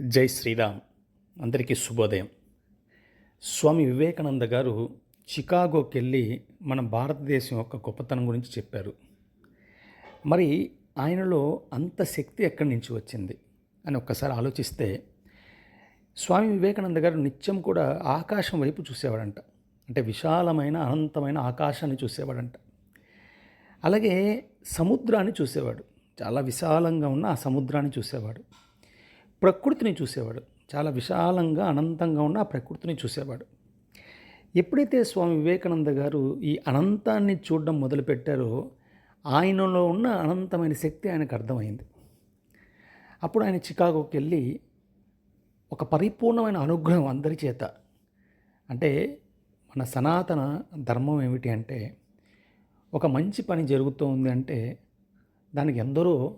జై శ్రీరామ్. అందరికీ శుభోదయం. స్వామి వివేకానంద గారు చికాగోకి వెళ్ళి మన భారతదేశం యొక్క గొప్పతనం గురించి చెప్పారు. మరి ఆయనలో అంత శక్తి ఎక్కడి నుంచి వచ్చింది అని ఒక్కసారి ఆలోచిస్తే స్వామి వివేకానంద గారు నిత్యం కూడా ఆకాశం వైపు చూసేవాడంట. అంటే విశాలమైన అనంతమైన ఆకాశాన్ని చూసేవాడంట. అలాగే సముద్రాన్ని చూసేవాడు. చాలా విశాలంగా ఉన్న ఆ సముద్రాన్ని చూసేవాడు. ప్రకృతిని చూసేవాడు. చాలా విశాలంగా అనంతంగా ఉన్న ఆ ప్రకృతిని చూసేవాడు. ఎప్పుడైతే స్వామి వివేకానంద గారు ఈ అనంతాన్ని చూడడం మొదలుపెట్టారో ఆయనలో ఉన్న అనంతమైన శక్తి ఆయనకు అర్థమైంది. అప్పుడు ఆయన చికాగోకి వెళ్ళి ఒక పరిపూర్ణమైన అనుగ్రహం అందరి చేత. అంటే మన సనాతన ధర్మం ఏమిటి అంటే ఒక మంచి పని జరుగుతూ ఉంది అంటే దానికి ఎందరో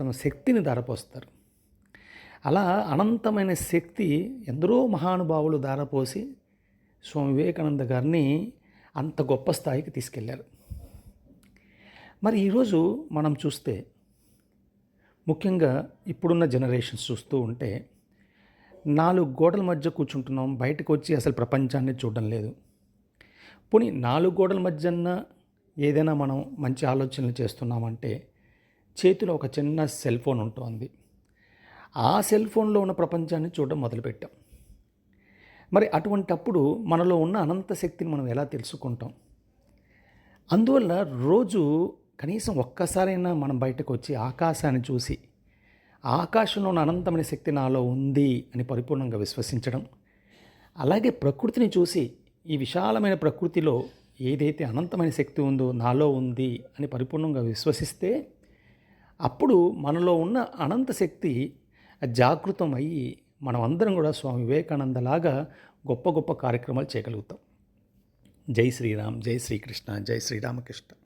తమ శక్తిని ధరపోస్తారు. అలా అనంతమైన శక్తి ఎందరో మహానుభావులు ధారపోసి స్వామి వివేకానంద గారిని అంత గొప్ప స్థాయికి తీసుకెళ్ళారు. మరి ఈరోజు మనం చూస్తే ముఖ్యంగా ఇప్పుడున్న జనరేషన్స్ చూస్తూ ఉంటే నాలుగు గోడల మధ్య కూర్చుంటున్నాం బయటకు వచ్చి అసలు ప్రపంచాన్ని చూడడం లేదు. పోనీ నాలుగు గోడల మధ్యన ఏదైనా మనం మంచి ఆలోచనలు చేస్తున్నామంటే చేతిలో ఒక చిన్న సెల్ ఫోన్ ఉంటుంది. ఆ సెల్ ఫోన్లో ఉన్న ప్రపంచాన్ని చూడడం మొదలుపెట్టాం. మరి అటువంటప్పుడు మనలో ఉన్న అనంత శక్తిని మనం ఎలా తెలుసుకుంటాం? అందువల్ల రోజు కనీసం ఒక్కసారైనా మనం బయటకు వచ్చి ఆకాశాన్ని చూసి ఆకాశంలో ఉన్న అనంతమైన శక్తి నాలో ఉంది అని పరిపూర్ణంగా విశ్వసించడం అలాగే ప్రకృతిని చూసి ఈ విశాలమైన ప్రకృతిలో ఏదైతే అనంతమైన శక్తి ఉందో నాలో ఉంది అని పరిపూర్ణంగా విశ్వసిస్తే అప్పుడు మనలో ఉన్న అనంత శక్తి జాగృతం అయ్యి మనమందరం కూడా స్వామి వివేకానందలాగా గొప్ప గొప్ప కార్యక్రమాలు చేయగలుగుతాం. జై శ్రీరామ్ జై శ్రీకృష్ణ జై శ్రీరామకృష్ణ.